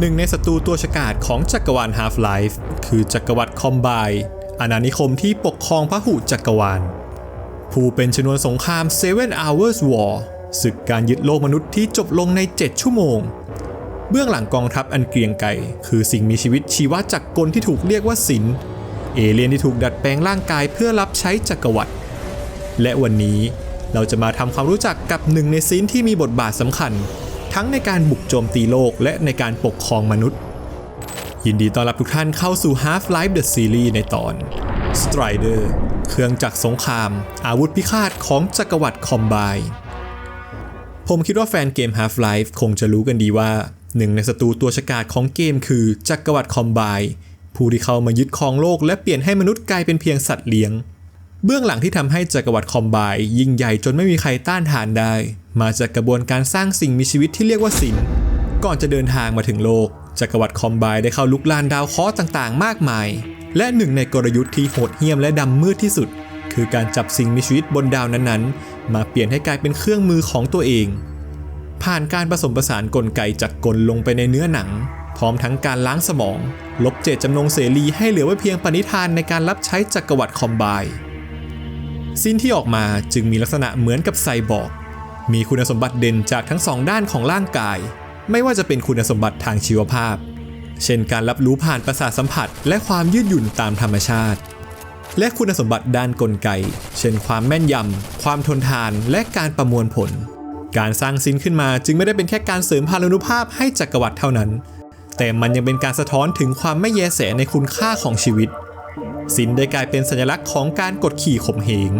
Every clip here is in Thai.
หนึ่งในศัตรูตัวฉกาจของจักรวาล Half-Life คือจักรวรรดิคอมไบอาณานิคมที่ปกครองพหุจักรวาล ผู้เป็นชนวนสงคราม Seven Hours War ศึกการยึดโลกมนุษย์ที่จบลงใน 7 ชั่วโมง เบื้องหลังกองทัพอันเกรียงไกรคือสิ่งมีชีวิตชีวะจักรกลที่ถูกเรียกว่าศิลเอเลี่ยนที่ถูกดัดแปลงร่างกายเพื่อรับใช้จักรวรรดิและวันนี้เราจะมาทำความรู้จักกับหนึ่งในซินที่มีบทบาทสำคัญ ทั้งในการบุกโจมตีโลกและในการปกครองมนุษย์ ยินดีต้อนรับทุกท่านเข้าสู่ Half-Life The Series ในตอน Strider เครื่องจักรสงคราม อาวุธพิฆาตของจักรวรรดิคอมไบผมคิดว่าแฟนเกม Half-Life คงจะรู้กันดีว่า หนึ่งในศัตรูตัวฉกาจของเกมคือจักรวรรดิคอมไบผู้ที่เข้ามายึดครองโลกและเปลี่ยนให้มนุษย์กลายเป็นเพียงสัตว์เลี้ยง เบื้องหลังที่ทำให้จักรวรรดิคอมไบยิ่งใหญ่จนไม่มีใครต้านทานได้ มาจากกระบวนการสร้างสิ่งมีชีวิตที่เรียกว่าสินก่อนจะเดินทางมาถึงโลกจักรวรรดิคอมไบได้เข้าลุกลานดาวเคราะห์ต่างๆ มากมาย และหนึ่งในกลยุทธ์ที่โหดเหี้ยมและดำมืดที่สุด คือการจับสิ่งมีชีวิตบนดาวนั้นๆ มาเปลี่ยนให้กลายเป็นเครื่องมือของตัวเอง ผ่านการผสมผสานกลไกจากกลลงไปในเนื้อหนัง พร้อมทั้งการล้างสมอง ลบเจตจำนงเสรีให้เหลือไว้เพียงปณิธานในการรับใช้จักรวรรดิคอมไบสิ้นที่ออกมาจึงมีลักษณะเหมือนกับไซบอร์ก มีคุณสมบัติเด่นจากทั้งสองด้านของร่างกาย ไม่ว่าจะเป็นคุณสมบัติทางชีวภาพ เช่นการรับรู้ผ่านประสาทสัมผัส และความยืดหยุ่นตามธรรมชาติ และคุณสมบัติด้านกลไก เช่นความแม่นยำ ความทนทาน และการประมวลผล การสร้างซินขึ้นมาจึงไม่ได้เป็นแค่การเสริมพารานุภาพให้จักรวรรดิเท่านั้น แต่มันยังเป็นการสะท้อนถึงความไม่แยแสในคุณค่าของชีวิต สินได้กลายเป็นสัญลักษณ์ของการกดขี่ข่มเหง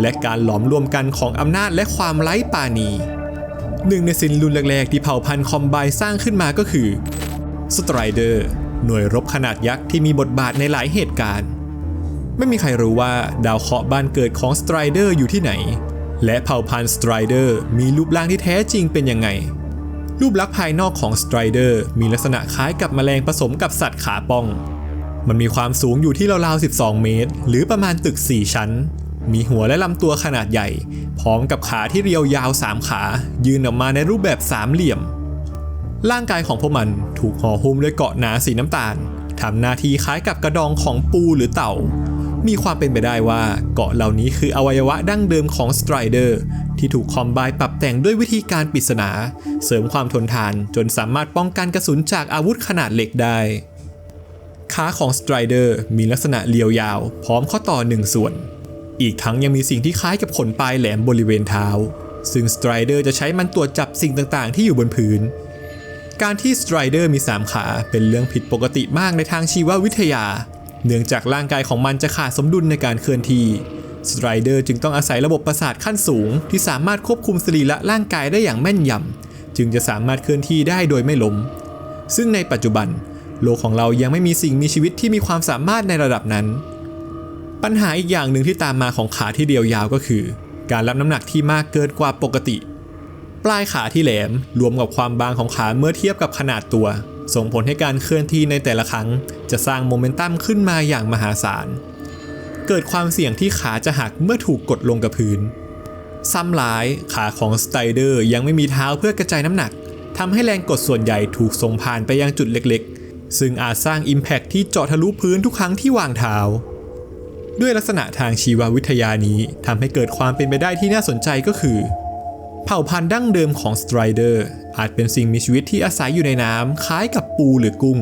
และการหลอมรวมกันของอำนาจและความไร้ปาณีหนึ่งในสินรุ่นแรกๆ ที่เผ่าพันธุ์คอมไบสร้างขึ้นมาก็คือสไตรเดอร์หน่วยรบขนาดยักษ์ที่มีบทบาทในหลายเหตุการณ์ ไม่มีใครรู้ว่าดาวเคราะห์บ้านเกิดของสไตรเดอร์อยู่ที่ไหน และเผ่าพันธุ์สไตรเดอร์มีรูปร่างที่แท้จริงเป็นยังไงรูปลักษณ์ภายนอกของสไตรเดอร์มีลักษณะคล้ายกับแมลงผสมกับสัตว์ขาป้อง มันมีความสูงอยู่ที่ราวๆ 12 เมตร หรือประมาณตึก 4 ชั้น มีหัวและลำตัวขนาดใหญ่ พร้อมกับขาที่เรียวยาว 3 ขา ยืนออกมาในรูปแบบสามเหลี่ยม ร่างกายของพวกมันถูกห่อหุ้มด้วยเกาะหนาสีน้ำตาลทำหน้าที่คล้ายกับกระดองของปูหรือเต่า มีความเป็นไปได้ว่าเกาะเหล่านี้คืออวัยวะดั้งเดิมของสไตรเดอร์ที่ถูกคอมไบปรับแต่งด้วยวิธีการปริศนา เสริมความทนทานจนสามารถป้องกันกระสุนจากอาวุธขนาดเล็กได้ ขาของสไตรเดอร์มีลักษณะเรียวยาว พร้อมข้อต่อหนึ่งส่วน อีกทั้งยังมีสิ่งที่คล้ายกับขนปลายแหลมบริเวณเท้า ซึ่งสไตรเดอร์จะใช้มันตรวจจับสิ่งต่างๆ ที่อยู่บนพื้น การที่สไตรเดอร์มี 3 ขาเป็นเรื่องผิดปกติมากในทางชีววิทยา เนื่องจากร่างกายของมันจะขาดสมดุลในการเคลื่อนที่สไตรเดอร์จึงต้องอาศัยระบบประสาทขั้นสูง ที่สามารถควบคุมสรีระร่างกายได้อย่างแม่นยำจึงจะสามารถเคลื่อนที่ได้โดยไม่ล้ม ซึ่งในปัจจุบัน โลกของเรายังไม่มีสิ่งมีชีวิตที่มีความสามารถในระดับนั้น ปัญหาอีกอย่างหนึ่งที่ตามมาของขาที่เดียวยาวก็คือ การรับน้ำหนักที่มากเกินกว่าปกติ ปลายขาที่แหลมรวมกับความบางของขาเมื่อเทียบกับขนาดตัว ส่งผลให้การเคลื่อนที่ในแต่ละครั้ง จะสร้างโมเมนตัมขึ้นมาอย่างมหาศาล เกิดความเสี่ยงที่ขาจะหักเมื่อถูกกดลงกับพื้น ซ้ำร้ายขาของสไตเดอร์ยังไม่มีเท้าเพื่อกระจายน้ำหนักทำให้แรงกดส่วนใหญ่ถูกส่งผ่านไปยังจุดเล็กๆ ซึ่งอาจสร้าง Impact ที่เจาะทะลุพื้นทุกครั้งที่วางเท้า ด้วยลักษณะทางชีววิทยานี้ทำให้เกิดความเป็นไปได้ที่น่าสนใจก็คือ เผ่าพันธุ์ดั้งเดิมของสไตรเดอร์อาจเป็นสิ่งมีชีวิตที่อาศัยอยู่ในน้ำคล้ายกับปูหรือกุ้ง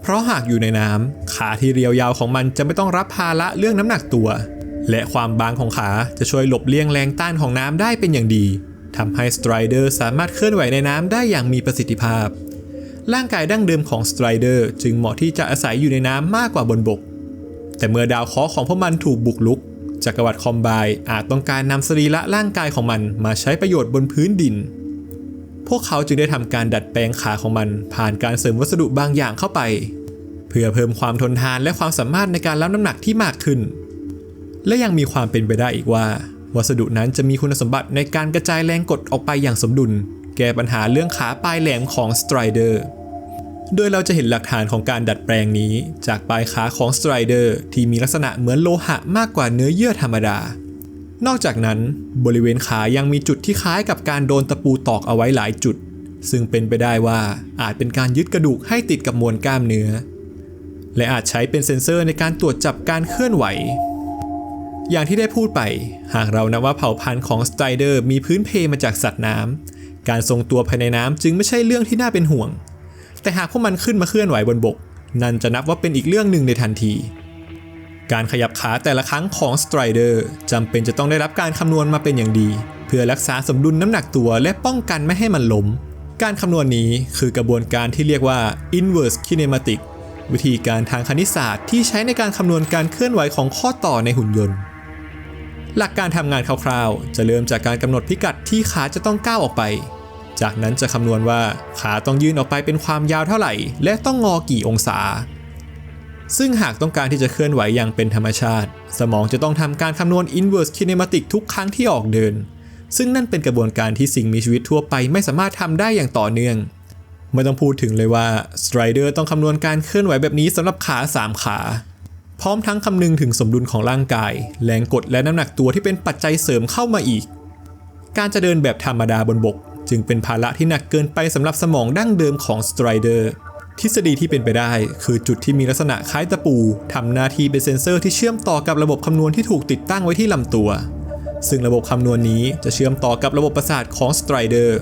เพราะหากอยู่ในน้ำขาที่เรียวยาวของมันจะไม่ต้องรับภาระเรื่องน้ำหนักตัว และความบางของขาจะช่วยหลบเลี่ยงแรงต้านของน้ำได้เป็นอย่างดีทำให้สไตรเดอร์สามารถเคลื่อนไหวในน้ำได้อย่างมีประสิทธิภาพ ร่างกายดั้งเดิมของสไตรเดอร์จึงเหมาะที่จะอาศัยอยู่ในน้ำมากกว่าบนบก แต่เมื่อดาวเคราะห์ของพวกมันถูกบุกรุกจักรวรรดิคอมไบอาจต้องการนำสรีระร่างกายของมันมาใช้ประโยชน์บนพื้นดิน พวกเขาจึงได้ทำการดัดแปลงขาของมันผ่านการเสริมวัสดุบางอย่างเข้าไป เพื่อเพิ่มความทนทานและความสามารถในการรับน้ำหนักที่มากขึ้น และยังมีความเป็นไปได้อีกว่า วัสดุนั้นจะมีคุณสมบัติในการกระจายแรงกดออกไปอย่างสมดุล แก้ปัญหาเรื่องขาปลายแหลมของสไตรเดอร์โดยเราจะเห็นหลักฐานของการดัดแปลงนี้ จากปลายขาของสไตรเดอร์ที่มีลักษณะเหมือนโลหะมากกว่าเนื้อเยื่อธรรมดา นอกจากนั้นบริเวณขายังมีจุดที่คล้ายกับการโดนตะปูตอกเอาไว้หลายจุด ซึ่งเป็นไปได้ว่าอาจเป็นการยึดกระดูกให้ติดกับมวลกล้ามเนื้อ และอาจใช้เป็นเซ็นเซอร์ในการตรวจจับการเคลื่อนไหว อย่างที่ได้พูดไป หากเรานับว่าเผ่าพันธุ์ของสไตรเดอร์มีพื้นเพมาจากสัตว์น้ำ การทรงตัวภายในน้ำจึงไม่ใช่เรื่องที่น่าเป็นห่วง แต่หากพวกมันขึ้นมาเคลื่อนไหวบนบก นั่นจะนับว่าเป็นอีกเรื่องหนึ่งในทันที การขยับขาแต่ละครั้งของสไตรเดอร์จำเป็นจะต้องได้รับการคำนวณมาเป็นอย่างดี เพื่อรักษาสมดุลน้ำหนักตัวและป้องกันไม่ให้มันล้ม การคำนวณนี้คือกระบวนการที่เรียกว่า inverse kinematic วิธีการทางคณิตศาสตร์ที่ใช้ในการคำนวณการเคลื่อนไหวของข้อต่อในหุ่นยนต์ หลักการทำงานคร่าวๆ จะเริ่มจากการกำหนดพิกัดที่ขาจะต้องก้าวออกไป จากนั้นจะคำนวณว่าขาต้องยื่นออกไปเป็นความยาวเท่าไหร่ และต้องงอกี่องศา ซึ่งหากต้องการที่จะเคลื่อนไหวอย่างเป็นธรรมชาติ สมองจะต้องทำการคำนวณ inverse kinematic ทุกครั้งที่ออกเดิน ซึ่งนั่นเป็นกระบวนการที่สิ่งมีชีวิตทั่วไปไม่สามารถทำได้อย่างต่อเนื่อง ไม่ต้องพูดถึงเลยว่าสไตรเดอร์ต้องคำนวณการเคลื่อนไหวแบบนี้สำหรับขา 3 ขา พร้อมทั้งคำนึงถึงสมดุลของร่างกาย แรงกดและน้ำหนักตัวที่เป็นปัจจัยเสริมเข้ามาอีก การจะเดินแบบธรรมดาบนบก จึงเป็นภาระที่หนักเกินไปสำหรับสมองดั้งเดิมของสไตรเดอร์ทฤษฎีที่เป็นไปได้ คือจุดที่มีลักษณะคล้ายตะปูทำหน้าที่เป็นเซ็นเซอร์ที่เชื่อมต่อกับระบบคำนวณที่ถูกติดตั้งไว้ที่ลำตัว ซึ่งระบบคำนวณนี้จะเชื่อมต่อกับระบบประสาทของสไตรเดอร์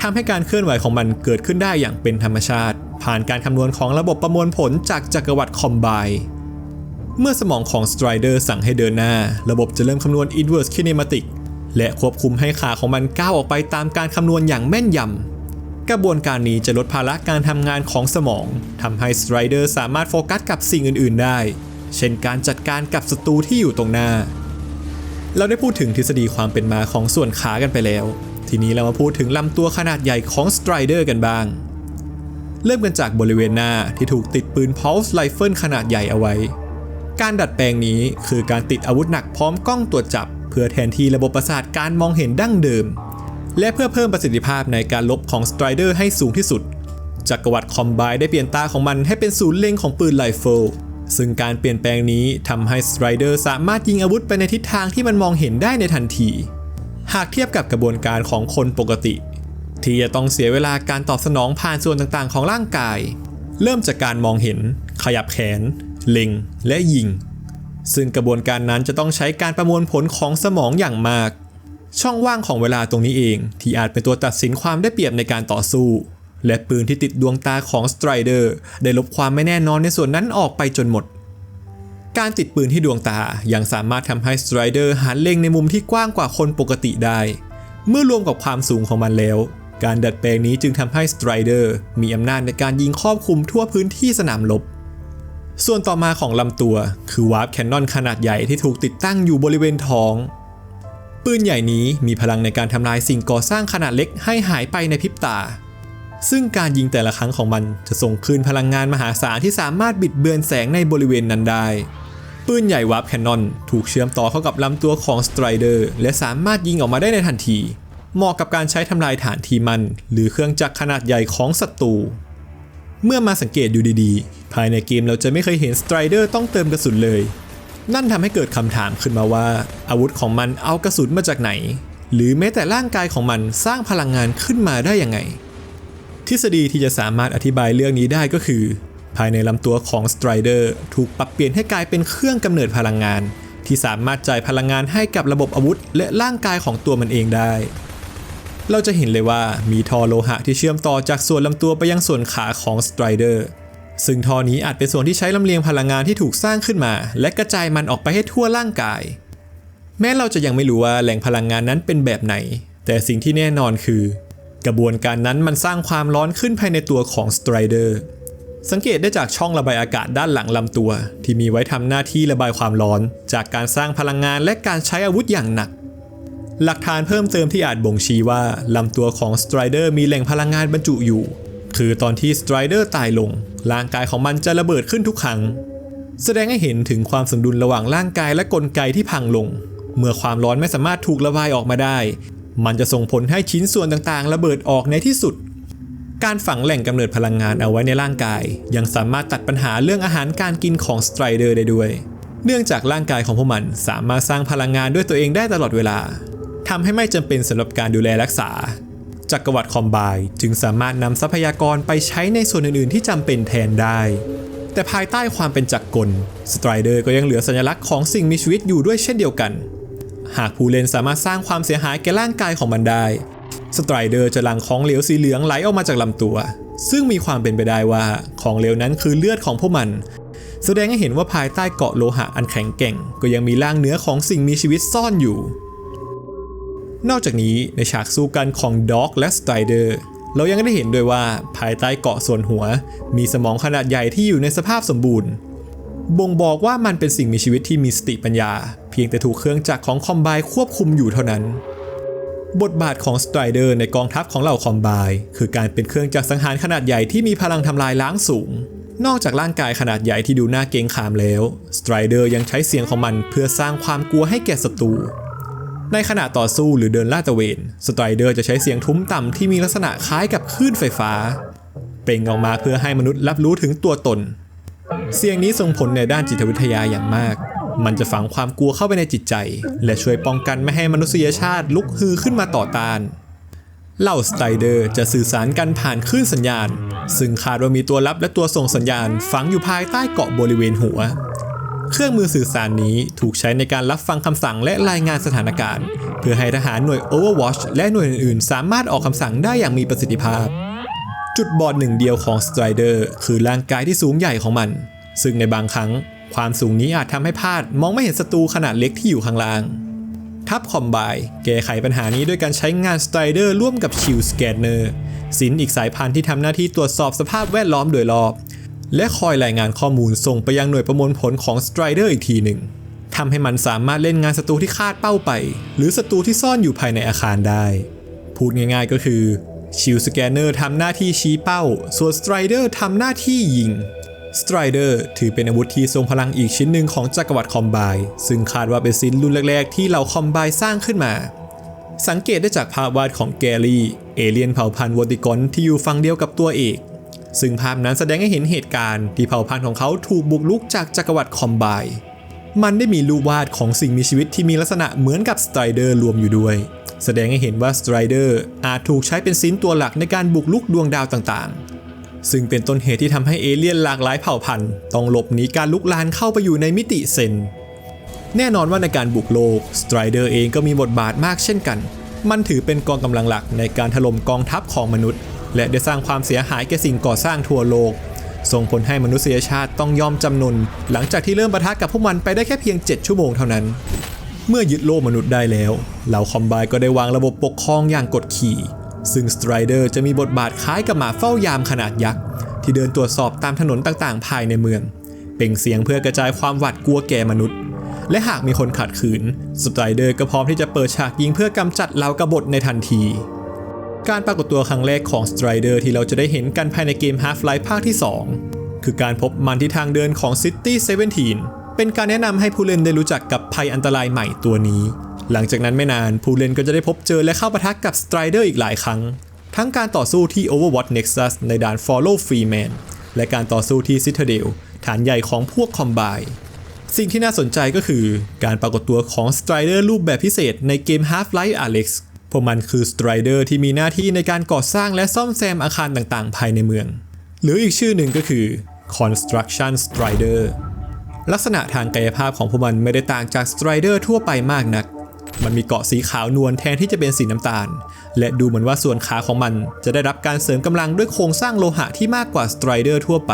ทำให้การเคลื่อนไหวของมันเกิดขึ้นได้อย่างเป็นธรรมชาติ ผ่านการคำนวณของระบบประมวลผลจากจักรวรรดิคอมไบ เมื่อสมองของสไตรเดอร์สั่งให้เดินหน้า ระบบจะเริ่มคำนวณ inverse kinematic และควบคุมให้ขาของมันก้าวออกไปตามการคำนวณอย่างแม่นยำ กระบวนการนี้จะลดภาระการทำงานของสมองทำให้สไตรเดอร์สามารถโฟกัสกับสิ่งอื่น ๆ ได้ เช่นการจัดการกับศัตรูที่อยู่ตรงหน้า เราได้พูดถึงทฤษฎีความเป็นมาของส่วนขากันไปแล้ว ทีนี้เรามาพูดถึงลำตัวขนาดใหญ่ของสไตรเดอร์กันบ้าง เริ่มกันจากบริเวณหน้าที่ถูกติดปืน Pulse Rifle ขนาดใหญ่เอาไว้ การดัดแปลงนี้คือการติดอาวุธหนักพร้อมกล้องตรวจจับ เพื่อแทนที่ระบบประสาทการมองเห็นดั้งเดิม และเพื่อเพิ่มประสิทธิภาพในการลบของสไตรเดอร์ให้สูงที่สุด จักรวรรดิคอมไบได้เปลี่ยนตาของมันให้เป็นศูนย์เล็งของปืนไรเฟิลซึ่งการเปลี่ยนแปลงนี้ทำให้สไตรเดอร์สามารถยิงอาวุธไปในทิศทางที่มันมองเห็นได้ในทันที หากเทียบกับกระบวนการของคนปกติ ที่จะต้องเสียเวลาการตอบสนองผ่านส่วนต่างๆ ของร่างกาย เริ่มจากการมองเห็น ขยับแขน เล็ง และยิง ซึ่งกระบวนการนั้นจะต้องใช้การประมวลผลของสมองอย่างมาก ช่องว่างของเวลาตรงนี้เอง ที่อาจเป็นตัวตัดสินความได้เปรียบในการต่อสู้ และปืนที่ติดดวงตาของสไตรเดอร์ได้ลบความไม่แน่นอนในส่วนนั้นออกไปจนหมด การติดปืนที่ดวงตายังสามารถทำให้สไตรเดอร์หันเล็งในมุมที่กว้างกว่าคนปกติได้ เมื่อรวมกับความสูงของมันแล้วการดัดแปลงนี้จึงทำให้สไตรเดอร์มีอำนาจในการยิงครอบคลุมทั่วพื้นที่สนามรบ ส่วนต่อมาของลำตัวคือวาร์ปแคนนอนขนาดใหญ่ที่ถูกติดตั้งอยู่บริเวณท้อง ปืนใหญ่นี้มีพลังในการทำลายสิ่งก่อสร้างขนาดเล็กให้หายไปในพริบตา ซึ่งการยิงแต่ละครั้งของมันจะส่งคืนพลังงานมหาศาลที่สามารถบิดเบือนแสงในบริเวณนั้นได้ ปืนใหญ่วาร์ปแคนนอนถูกเชื่อมต่อเข้ากับลำตัวของสไตรเดอร์และสามารถยิงออกมาได้ในทันที เหมาะกับการใช้ทำลายฐานทีมัน หรือเครื่องจักรขนาดใหญ่ของศัตรู เมื่อมาสังเกตดูดีๆ ภายในเกมเราจะไม่เคยเห็นสไตรเดอร์ต้องเติมกระสุนเลย นั่นทำให้เกิดคำถามขึ้นมาว่า อาวุธของมันเอากระสุนมาจากไหน หรือแม้แต่ร่างกายของมันสร้างพลังงานขึ้นมาได้ยังไง ทฤษฎีที่จะสามารถอธิบายเรื่องนี้ได้ก็คือ ภายในลำตัวของสไตรเดอร์ถูกปรับเปลี่ยนให้กลายเป็นเครื่องกำเนิดพลังงาน ที่สามารถจ่ายพลังงานให้กับระบบอาวุธ และร่างกายของตัวมันเองได้ เราจะเห็นเลยว่ามีท่อโลหะที่เชื่อมต่อจากส่วนลำตัวไปยังส่วนขาของสไตรเดอร์ซึ่งท่อนี้อาจเป็นส่วนที่ใช้ลำเลียงพลังงานที่ถูกสร้างขึ้นมา และกระจายมันออกไปให้ทั่วร่างกาย แม้เราจะยังไม่รู้ว่าแหล่งพลังงานนั้นเป็นแบบไหน แต่สิ่งที่แน่นอนคือ กระบวนการนั้นมันสร้างความร้อนขึ้นภายในตัวของสไตรเดอร์สังเกตได้จากช่องระบายอากาศด้านหลังลำตัว ที่มีไว้ทำหน้าที่ระบายความร้อน จากการสร้างพลังงานและการใช้อาวุธอย่างหนัก หลักฐานเพิ่มเติมที่อาจบ่งชี้ว่าลำตัวของสไตรเดอร์มีแหล่งพลังงานบรรจุอยู่ คือตอนที่สไตรเดอร์ตายลง ร่างกายของมันจะระเบิดขึ้นทุกครั้ง แสดงให้เห็นถึงความสมดุลระหว่างร่างกายและกลไกที่พังลง เมื่อความร้อนไม่สามารถถูกระบายออกมาได้ มันจะส่งผลให้ชิ้นส่วนต่างๆ ระเบิดออกในที่สุด การฝังแหล่งกำเนิดพลังงานเอาไว้ในร่างกาย ยังสามารถตัดปัญหาเรื่องอาหารการกินของสไตรเดอร์ได้ด้วย เนื่องจากร่างกายของพวกมันสามารถสร้างพลังงานด้วยตัวเองได้ตลอดเวลา ทำให้ไม่จำเป็นสำหรับการดูแลรักษา จักรวรรดิคอมไบจึงสามารถนำทรัพยากรไปใช้ในส่วนอื่น ๆ ที่จำเป็นแทนได้ แต่ภายใต้ความเป็นจักรกลสไตรเดอร์ก็ยังเหลือสัญลักษณ์ของสิ่งมีชีวิตอยู่ด้วยเช่นเดียวกัน หากผู้เล่นสามารถสร้างความเสียหายแก่ร่างกายของมันได้สไตรเดอร์จะหลั่งของเหลวสีเหลืองไหลออกมาจากลำตัว ซึ่งมีความเป็นไปได้ว่าของเหลวนั้นคือเลือดของพวกมัน แสดงให้เห็นว่าภายใต้เกาะโลหะอันแข็งแกร่ง ก็ยังมีร่างเนื้อของสิ่งมีชีวิตซ่อนอยู่ นอกจากนี้ในฉากสู้กันของด็อกและสไตรเดอร์เรายังได้เห็นด้วยว่าภายใต้เกาะส่วนหัว มีสมองขนาดใหญ่ที่อยู่ในสภาพสมบูรณ์ บ่งบอกว่ามันเป็นสิ่งมีชีวิตที่มีสติปัญญา เพียงแต่ถูกเครื่องจักรของคอมไบควบคุมอยู่เท่านั้น บทบาทของสไตรเดอร์ในกองทัพของเหล่าคอมไบคือการเป็นเครื่องจักรสังหารขนาดใหญ่ที่มีพลังทำลายล้างสูง นอกจากร่างกายขนาดใหญ่ที่ดูน่าเกรงขามแล้วสไตรเดอร์ยังใช้เสียงของมันเพื่อสร้างความกลัวให้แก่ศัตรู ในขณะต่อสู้หรือเดินลาดตระเวน สไตรเดอร์จะใช้เสียงทุ้มต่ำที่มีลักษณะคล้ายกับคลื่นไฟฟ้า เปล่งออกมาเพื่อให้มนุษย์รับรู้ถึงตัวตน เสียงนี้ส่งผลในด้านจิตวิทยาอย่างมาก มันจะฝังความกลัวเข้าไปในจิตใจ และช่วยป้องกันไม่ให้มนุษยชาติลุกฮือขึ้นมาต่อต้านเหล่าสไตรเดอร์จะสื่อสารกันผ่านคลื่นสัญญาณ ซึ่งคาดว่ามีตัวรับและตัวส่งสัญญาณฝังอยู่ภายใต้เกาะบริเวณหัว เครื่องมือสื่อสารนี้ถูกใช้ในการรับฟังคำสั่งและรายงานสถานการณ์ เพื่อให้ทหารหน่วย Overwatch และหน่วยอื่นๆ สามารถออกคำสั่งได้อย่างมีประสิทธิภาพ จุดบอดหนึ่งเดียวของสไตรเดอร์คือร่างกายที่สูงใหญ่ของมัน ซึ่งในบางครั้ง ความสูงนี้อาจทำให้พลาดมองไม่เห็นศัตรูขนาดเล็กที่อยู่ข้างล่าง ทัพคอมไบแก้ไขปัญหานี้ด้วยการใช้งานสไตรเดอร์ร่วมกับชิลสแกนเนอร์สินอีกสายพันธุ์ที่ทำหน้าที่ตรวจสอบสภาพแวดล้อมโดยรอบ และคอยรายงานข้อมูลส่งไปยังหน่วยประมวลผลของสไตรเดอร์อีกทีหนึ่งทำให้มันสามารถเล่นงานศัตรูที่คาดเป้าไป หรือศัตรูที่ซ่อนอยู่ภายในอาคารได้ พูดง่ายๆก็คือชิลสแกนเนอร์ทำหน้าที่ชี้เป้า ส่วนสไตรเดอร์ทำหน้าที่ยิงสไตรเดอร์ถือเป็นอาวุธที่ทรงพลังอีกชิ้นหนึ่งของจักรวรรดิคอมไบซึ่งคาดว่าเป็นซินรุ่นแรกๆ ที่เหล่าคอมไบสร้างขึ้นมา สังเกตได้จากภาพวาดของแกรี่ เอเลียนเผ่าพันธุ์วอติกอนที่อยู่ฝั่งเดียวกับตัวเอก ซึ่งภาพนั้นแสดงให้เห็นเหตุการณ์ที่เผ่าพันธุ์ของเขาถูกบุกรุกจากจักรวรรดิคอมไบมันได้มีรูปวาดของสิ่งมีชีวิตที่มีลักษณะเหมือนกับสไตรเดอร์รวมอยู่ด้วย แสดงให้เห็นว่าสไตรเดอร์อาจถูกใช้เป็นซินตัวหลักในการบุกลุกดวงดาวต่างๆ ซึ่งเป็นต้นเหตุที่ทำให้เอเลี่ยนหลากหลายเผ่าพันธุ์ต้องหลบหนีการลุกลานเข้าไปอยู่ในมิติเซนแน่นอนว่าในการบุกโลกสไตรเดอร์เองก็มีบทบาทมากเช่นกัน มันถือเป็นกองกำลังหลักในการถล่มกองทัพของมนุษย์ และได้สร้างความเสียหายแก่สิ่งก่อสร้างทั่วโลก ส่งผลให้มนุษยชาติต้องยอมจำนน หลังจากที่เริ่มปะทะกับพวกมันไปได้แค่เพียง 7 ชั่วโมงเท่านั้น เมื่อยึดโลกมนุษย์ได้แล้ว เหล่าคอมไบก็ได้วางระบบปกครองอย่างกดขี่ซึ่งสไตรเดอร์จะมีบทบาทคล้ายกับหมาเฝ้ายามขนาดยักษ์ ที่เดินตรวจสอบตามถนนต่างๆ ภายในเมือง เปล่งเสียงเพื่อกระจายความหวาดกลัวแก่มนุษย์ และหากมีคนขัดขืน สไตรเดอร์ก็พร้อมที่จะเปิดฉากยิงเพื่อกำจัดเหล่ากบฏในทันที การปรากฏตัวครั้งแรกของสไตรเดอร์ที่เราจะได้เห็นกันภายในเกม Half-Life ภาคที่ 2 คือการพบมันที่ทางเดินของ City 17 เป็นการแนะนำให้ผู้เล่นได้รู้จักกับภัยอันตรายใหม่ตัวนี้ หลังจากนั้นไม่นานผู้เล่นก็จะได้พบเจอและเข้าปะทะกับสไตรเดอร์อีกหลายครั้ง ทั้งการต่อสู้ที่ Overwatch Nexus ในด่าน Follow Freeman และการต่อสู้ที่ Citadel ฐานใหญ่ของพวกคอมไบสิ่งที่น่าสนใจก็คือ การปรากฏตัวของสไตรเดอร์รูปแบบพิเศษในเกม Half-Life Alyx วกมันคือสไตรเดอร์ที่มีหน้าที่ในการก่อสร้างและซ่อมแซมอาคารต่างๆ ภายในเมือง หรืออีกชื่อหนึ่งก็คือ Construction Strider ลักษณะทางกายภาพของพวกมันไม่ได้ต่างจากสไตรเดอร์ทั่วไปมากนัก มันมีเกาะสีขาวนวลแทนที่จะเป็นสีน้ำตาล และดูเหมือนว่าส่วนขาของมันจะได้รับการเสริมกำลังด้วยโครงสร้างโลหะที่มากกว่าสไตรเดอร์ทั่วไป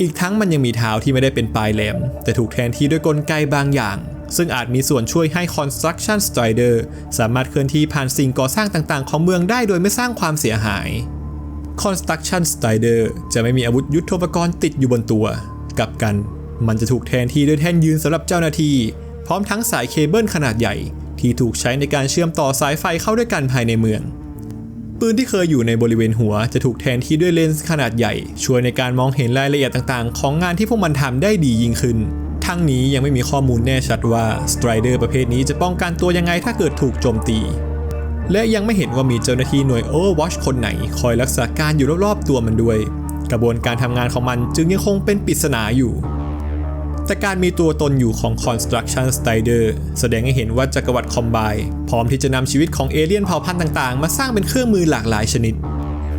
อีกทั้งมันยังมีเท้าที่ไม่ได้เป็นปลายแหลม แต่ถูกแทนที่ด้วยกลไกบางอย่าง ซึ่งอาจมีส่วนช่วยให้ Construction Strider สามารถเคลื่อนที่ผ่านสิ่งก่อสร้างต่างๆ ของเมืองได้โดยไม่สร้างความเสียหาย Construction Strider จะไม่มีอาวุธยุทโธปกรณ์ติดอยู่บนตัว กลับกัน มันจะถูกแทนที่ด้วยแท่นยืนสำหรับเจ้าหน้าที่ พร้อมทั้งสายเคเบิลขนาดใหญ่ ที่ถูกใช้ในการเชื่อมต่อสายไฟเข้าด้วยกันภายในเมือง ปืนที่เคยอยู่ในบริเวณหัวจะถูกแทนที่ด้วยเลนส์ขนาดใหญ่ ช่วยในการมองเห็นรายละเอียดต่างๆ ของงานที่พวกมันทำได้ดียิ่งขึ้น ทั้งนี้ยังไม่มีข้อมูลแน่ชัดว่าสไตรเดอร์ประเภทนี้จะป้องกันตัวยังไงถ้าเกิดถูกโจมตี และยังไม่เห็นว่ามีเจ้าหน้าที่หน่วย Overwatch คนไหน คอยรักษาการอยู่รอบๆตัวมันด้วย กระบวนการทำงานของมันจึงยังคงเป็นปริศนาอยู่ แต่การมีตัวตนอยู่ของ Construction Strider แสดงให้เห็นว่าจักรวรรดิคอมไบพร้อมที่จะนำชีวิตของเอเลี่ยนเผ่าพันธุ์ต่างๆ มาสร้างเป็นเครื่องมือหลากหลายชนิด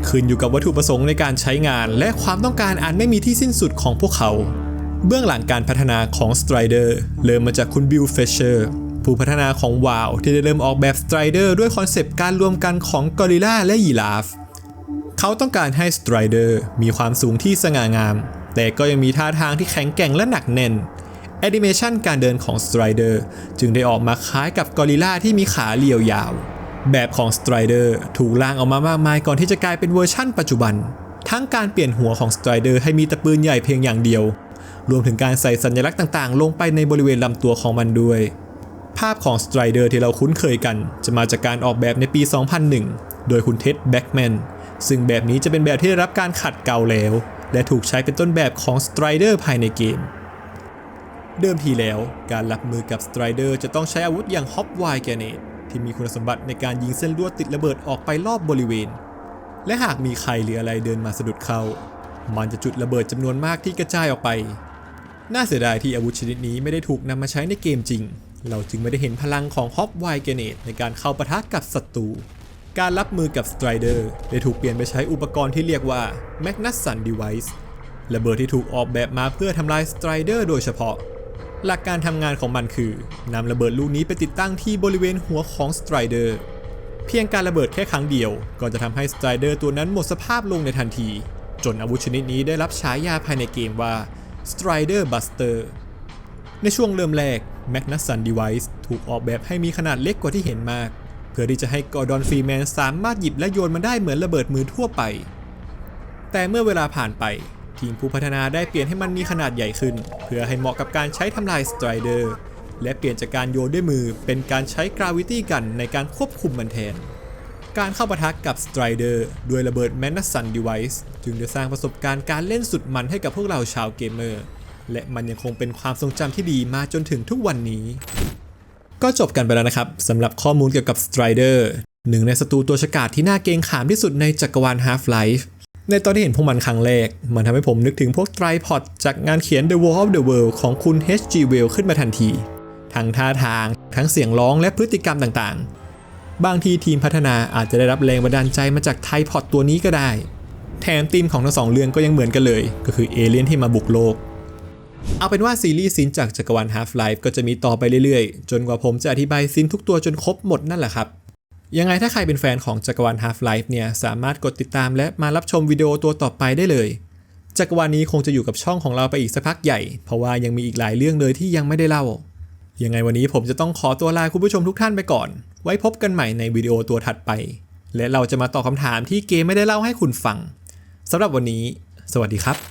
ขึ้นอยู่กับวัตถุประสงค์ในการใช้งาน และความต้องการอันไม่มีที่สิ้นสุดของพวกเขา เบื้องหลังการพัฒนาของ Strider เริ่มมาจากคุณบิลเฟเชอร์ผู้พัฒนาของ WoW ที่ได้เริ่มออกแบบ Strider ด้วยคอนเซปต์การรวมกันของกอริลลาและยีราฟ เขาต้องการให้ Strider มีความสูงที่สง่างาม แต่ก็ยังมีท่าทางที่แข็งแกร่งและหนักแน่นแอนิเมชันการเดินของ Strider จึงได้ออกมาคล้ายกับกอริลลาที่มีขาเรียวยาว แบบของ Strider ถูกล่างออกมามากมายก่อนที่จะกลายเป็นเวอร์ชั่นปัจจุบัน ทั้งการเปลี่ยนหัวของ Strider ให้มีตะปืนใหญ่เพียงอย่างเดียว รวมถึงการใส่สัญลักษณ์ต่างๆ ลงไปในบริเวณลำตัวของมันด้วย ภาพของ Strider ที่เราคุ้นเคยกัน จะมาจากการออกแบบในปี 2001 โดยคุณเท็ดแบ็กแมนซึ่งแบบนี้จะเป็นแบบที่ได้รับการขัดเกลาแล้ว และถูกใช้เป็นต้นแบบของ Strider ภายในเกม เดิมทีแล้ว การรับมือกับ Strider จะต้องใช้อาวุธอย่าง Hop Wire Grenade ที่มีคุณสมบัติในการยิงเส้นลวดติดระเบิดออกไปรอบบริเวณ และหากมีใครหรืออะไรเดินมาสะดุดเข้า มันจะจุดระเบิดจำนวนมากที่กระจายออกไป น่าเสียดายที่อาวุธชนิดนี้ไม่ได้ถูกนำมาใช้ในเกมจริง เราจึงไม่ได้เห็นพลังของ Hop Wire Grenade ในการเข้าปะทะกับศัตรู การรับมือกับ Strider ได้ถูกเปลี่ยนไปใช้อุปกรณ์ที่เรียกว่า Magnus Sun Device ระเบิดที่ถูกออกแบบมาเพื่อทำลาย Strider โดยเฉพาะ หลักการทำงานของมันคือนำระเบิดลูกนี้ไปติดตั้งที่บริเวณหัวของ Strider เพียงการระเบิดแค่ครั้งเดียว ก็จะทำให้ Strider ตัวนั้นหมดสภาพลงในทันที จนอาวุธชนิดนี้ได้รับฉายาภายในเกมว่า Strider Buster ในช่วงเริ่มแรก Magnus Sun Device ถูกออกแบบให้มีขนาดเล็กกว่าที่เห็นมาก เพื่อที่จะให้กอร์ดอนฟรีแมนสามารถหยิบและโยนมันได้เหมือนระเบิดมือทั่วไป แต่เมื่อเวลาผ่านไป ทีมผู้พัฒนาได้เปลี่ยนให้มันมีขนาดใหญ่ขึ้น เพื่อให้เหมาะกับการใช้ทำลายสไตรเดอร์และเปลี่ยนจากการโยนด้วยมือเป็นการใช้กราวิตี้กันในการควบคุมมันแทน การเข้าปะทะกับสไตรเดอร์ด้วยระเบิดแมนนัสซันดีไวส์จึงจะสร้างประสบการณ์การเล่นสุดมันให้กับพวกเราชาวเกมเมอร์และมันยังคงเป็นความทรงจำที่ดีมาจนถึงทุกวันนี้ ก็จบกันไปแล้วนะครับสำหรับข้อมูลเกี่ยวกับ Strider หนึ่งในศัตรูตัวฉกาจที่น่าเกรงขามที่สุดในจักรวาล Half-Life ในตอนที่เห็นพวกมันครั้งแรก มันทำให้ผมนึกถึงพวก Tripod จากงานเขียน The War of the World ของคุณ H.G. Wells ขึ้นมาทันที ทั้งท่าทาง ทั้งเสียงร้องและพฤติกรรมต่างๆ บางทีทีมพัฒนาอาจจะได้รับแรงบันดาลใจมาจากไทพอดตัวนี้ก็ได้ แถมธีมของทั้งสองเรื่องก็ยังเหมือนกันเลย ก็คือเอเลี่ยนที่มาบุกโลก เอาเป็นว่าซีรีส์ซินจากจักรวาล Half-Life ก็จะมีต่อไปเรื่อยๆ จนกว่าผมจะอธิบายซินทุกตัวจนครบหมดนั่นแหละครับ ยังไงถ้าใครเป็นแฟนของจักรวาล Half-Life เนี่ยสามารถกดติดตามและมารับชมวิดีโอตัวต่อไปได้เลยจักรวาลนี้คงจะอยู่กับช่องของเราไปอีกสักพักใหญ่ เพราะว่ายังมีอีกหลายเรื่องเลยที่ยังไม่ได้เล่า ยังไงวันนี้ผมจะต้องขอตัวลาคุณผู้ชมทุกท่านไปก่อน ไว้พบกันใหม่ในวิดีโอตัวถัดไป และเราจะมาตอบคำถามที่เกมไม่ได้เล่าให้คุณฟังสำหรับวันนี้ สวัสดีครับ